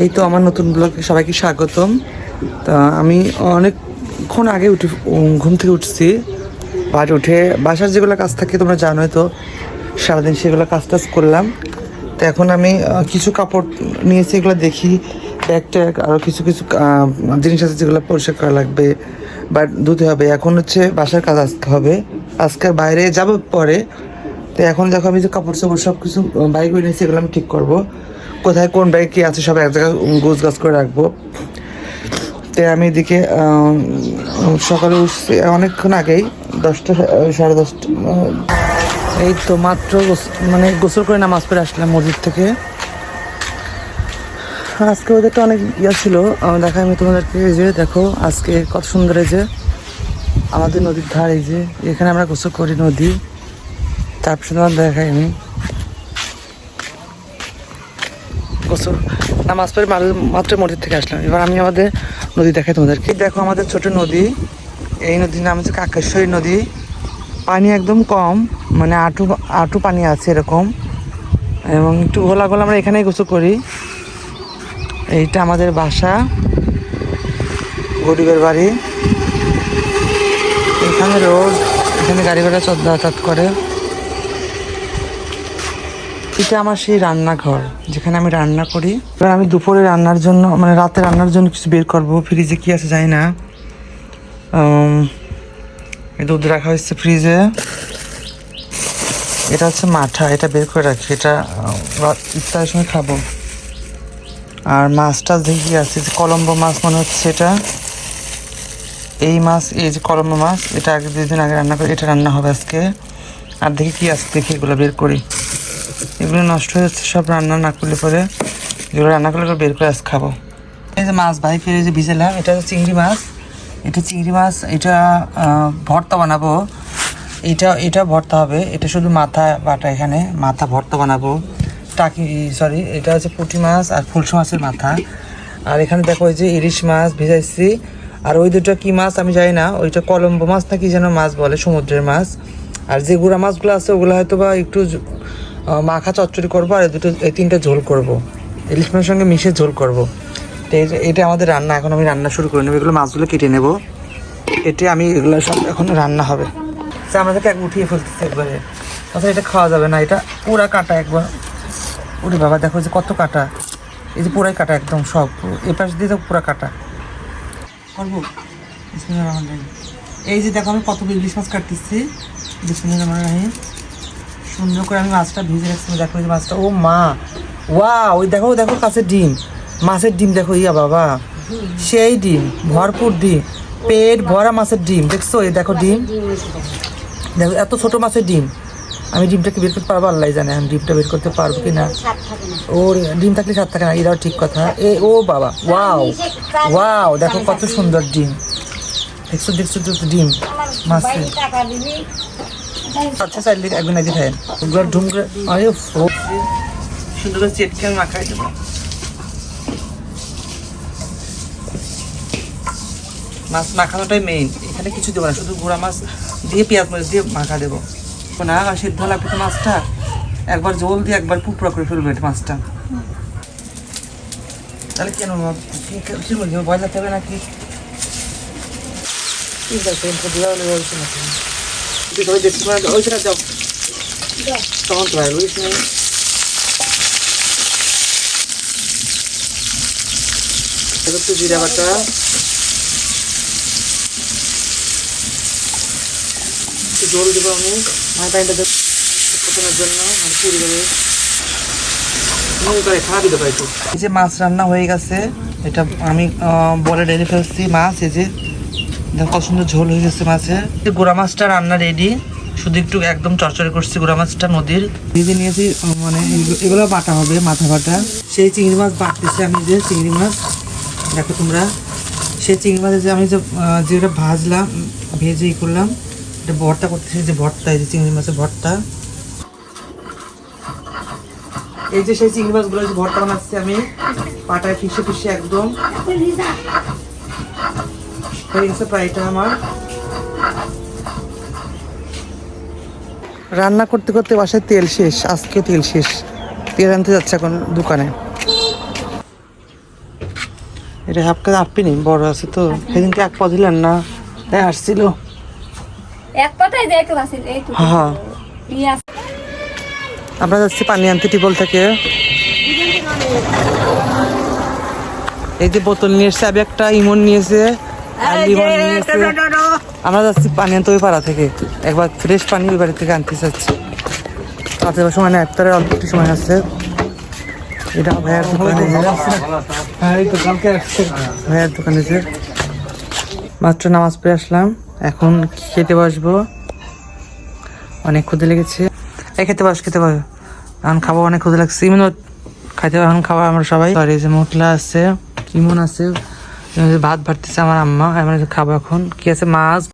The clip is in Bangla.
এই তো আমার নতুন ব্লগে সবাইকে স্বাগতম। তা আমি অনেকক্ষণ আগে উঠে ঘুম থেকে উঠছি। বাট উঠে বাসার যেগুলো কাজ থাকে তোমরা জানোই তো, সারাদিন সেগুলো কাজ টাজ করলাম। তো এখন আমি কিছু কাপড় নিয়েছি, এগুলো দেখি। ব্যাগ ট্যাগ আরও কিছু কিছু জিনিস আছে যেগুলো পরিষ্কার করা লাগবে বাট ধুতে হবে। এখন হচ্ছে বাসার কাজ আসতে হবে। আজকে বাইরে যাব পরে। তো এখন দেখো আমি যে কাপড় চাপড় সব কিছু বাইক করে নিয়েছি, এগুলো আমি ঠিক করব। কোথায় কোন ব্যাগ কি আছে সব এক জায়গায় গোছ গাছ করে রাখব। তো আমি এদিকে সকালে উঠছি, অনেকক্ষণ আগেই, দশটা সাড়ে দশটা এই তো মাত্র মানে গোসল করে নামাজ পড়ে আসলাম মসজিদ থেকে। আজকে ওদেরটা অনেক ইয়া ছিল দেখাই, আমি তোমাদেরকে এই যে দেখো, আজকে কত সুন্দর এই যে, আমাদের নদীর ধার এই যে, এখানে আমরা গোসল করি নদী। তারপরে তোমার দেখাই আমি। গোসল নামাজ পড়ে মাত্র মসজিদ থেকে আসলাম। এবার আমি আমাদের নদী দেখাই তোমাদেরকে। দেখো আমাদের ছোট নদী। এই নদীর নাম হচ্ছে কাকেশ্বরী নদী। পানি একদম কম মানে আঁটু আঁটু পানি আছে এরকম। এবং একটু ঘোলা ঘোলা আমরা এখানেই গোসল করি। এইটা আমাদের বাসা। গরিবের বাড়ি। এখানে রোড এখানে গাড়ি ঘোড়া চল যাতায়াত করে। এটা আমার সেই রান্নাঘর, যেখানে আমি রান্না করি। এবার আমি দুপুরে রান্নার জন্য মানে রাতে রান্নার জন্য কিছু বের করব। ফ্রিজে কি আছে জানি না। দুধ রাখা হয়েছে ফ্রিজে। এটা হচ্ছে মাঠা, এটা বের করে রাখি। এটা ইফতারের সময় খাব। আর মাছটা দেখি আছে, যে কলম্বো মাছ মনে হচ্ছে এটা। এই মাছ, এই যে কলম্বো মাছ, এটা আগে দুই দিন আগে রান্না করি, এটা রান্না হবে আজকে। আর দেখি কি আছে, দেখি এগুলো বের করি। এগুলো নষ্ট হয়ে যাচ্ছে, সব রান্না না করলে পরে এগুলো রান্না করলে বের করে আজ খাব। এই যে মাছ, ভাই ফিরে যে ভিজেলাম এটা হচ্ছে চিংড়ি মাছ। এটা চিংড়ি মাছ, এটা ভর্তা বানাবো। এটা এটা ভর্তা হবে, এটা শুধু মাথা বাটা এখানে, মাথা ভর্তা বানাবো। টাকি সরি এটা হচ্ছে পুঁটি মাছ আর ফুলসো মাছের মাথা। আর এখানে দেখো ওই যে ইলিশ মাছ ভিজাইছি। আর ওই দুটো কি মাছ আমি জানি না, ওইটা কলম্বো মাছ না কি যেন মাছ বলে, সমুদ্রের মাছ। আর যে গুঁড়া মাছগুলো আছে, ওগুলো হয়তো বা একটু মাখা চচ্চড়ি করব আর দুটো এই তিনটা ঝোল করব। ইলিশ মাছের সঙ্গে মিশে ঝোল করব। তো এটা আমাদের রান্না, এখন আমি রান্না শুরু করে নেব। এগুলো মাছগুলো কেটে নেব। কেটে আমি এগুলো সব এখন রান্না হবে। তো আমাদেরকে এক উঠিয়ে ফেলতেছে একবারে। অথবা এটা খাওয়া যাবে না। এটা পুরা কাটা একবার। ওরে বাবা, দেখো যে কত কাটা। এই যে পুরাই কাটা একদম সব। এ পাশ দিয়ে তো পুরা কাটা। করব? এই যে দেখো আমি কত ইলিশ মাছ কাটতেছি। বিসমিল্লাহির রহমানির রহিম। সুন্দর করে আমি মাছটা ভিজে রাখছি দেখো এই মাছটা। ও মা ওয়া ওই দেখো দেখো কাছে ডিম। মাছের ডিম দেখো, ইয়া বাবা। সেই ডিম, ভরপুর ডিম, পেট ভরা মাছের ডিম, দেখছ? এই দেখো ডিম। দেখো, এত ছোট মাছের ডিম। আমি ডিমটাকে বের করতে পারব? আল্লাহ জানে আমি ডিমটা বের করতে পারব কি না ওর ডিম থাকলে সাত থাকে না, এটাও ঠিক কথা। এ, ও বাবা, ওয়াও ওয়াও, দেখো কত সুন্দর ডিম। দেখছ দেখছ ডিম মাছের। আচ্ছা চাইলে একদিন একদিন খাই ওগুলো ঢুম করে আরে সুন্দর করে চেটকে মাখাই দেবো মাছ মাখানোটাই মেইন এখানে কিছু দেবো না শুধু গুঁড়া মাছ দিয়ে পেঁয়াজ মরিচ দিয়ে মাখা দেবো। না সিদ্ধ লাগবে তো মাছটা একবার জল দিয়ে একবার পুকুরা করে ফেলব মাছটা। তাহলে কেন কি কি বলছি ভয় লাগতে হবে নাকি? ঠিক আছে দেওয়া হলে বলছি নাকি তুই সবাই দেখতে পারে ওইখানে যাও তখন তো ভাই বুঝিস না তো জিরা বাটা একটু জল দেবো আমি। মানে পানিটা দেবো ফোটানোর জন্য মানে পুরি দেবে একটু। এই যে মাছ রান্না হয়ে গেছে এটা আমি আহ, বলে রেডি ফেলছি মাছ এই যে কত সুন্দর ঝোল হয়ে গেছে এই গোড়া মাছটা রান্না রেডি শুধু একটু একদম চরচরে করছি গোড়া মাছটা নদীর। ভেজে নিয়েছি মানে এগুলো- বাটা হবে, মাথা বাটা। সেই চিংড়ি মাছ বাটতেছি আমি যে চিংড়ি মাছ। দেখো তোমরা, সেই চিংড়ি মাছের যে আমি যে যেটা ভাজলাম, ভেজে ই করলাম, এটা ভর্তা করতেছি যে ভর্তা, এই যে চিংড়ি মাছের ভর্তা। এই যে সেই চিংড়ি মাছগুলো ভর্তা বানাচ্ছি আমি, পাটায় ফিসে ফিসে একদম। হয়ে গেছে প্রায়টা আমার রান্না করতে করতে বাসায় তেল শেষ আজকে তেল শেষ। তেল আনতে যাচ্ছে এখন দোকানে। এটা হাফ কেজি আপনি নেই বড় আছে তো। সেদিনকে এক পদ দিলেন না তাই আসছিল। এক কথায় যে একটু আছে হ্যাঁ আমরা যাচ্ছি পানি আনতে টিবল থেকে। এই যে বোতল নিয়ে এসছে আবি একটা ইমন নিয়েছে আমরা যাচ্ছি পানি আনতে ওই পাড়া থেকে। একবার ফ্রেশ পানি ওই বাড়ি থেকে আনতে চাচ্ছি। এবার সময় না একটারে অল্প একটু সময় আছে। এটা ভাইয়ার দোকানে ভাইয়ার দোকানে যে। মাত্র নামাজ পড়ে আসলাম। এখন খেতে বসবো? অনেক ক্ষুদে লেগেছে। এই খেতে বস খেতে বস। এখন খাব অনেক ক্ষুদে লাগছে। ইমন খাইতে এখন খাব আমরা সবাই। আর এই যে মোটলা আছে ইমন আছে? ভাত ভাটতেছে আমার আম্মা। আমার খাব এখন। কি আছে? মাছ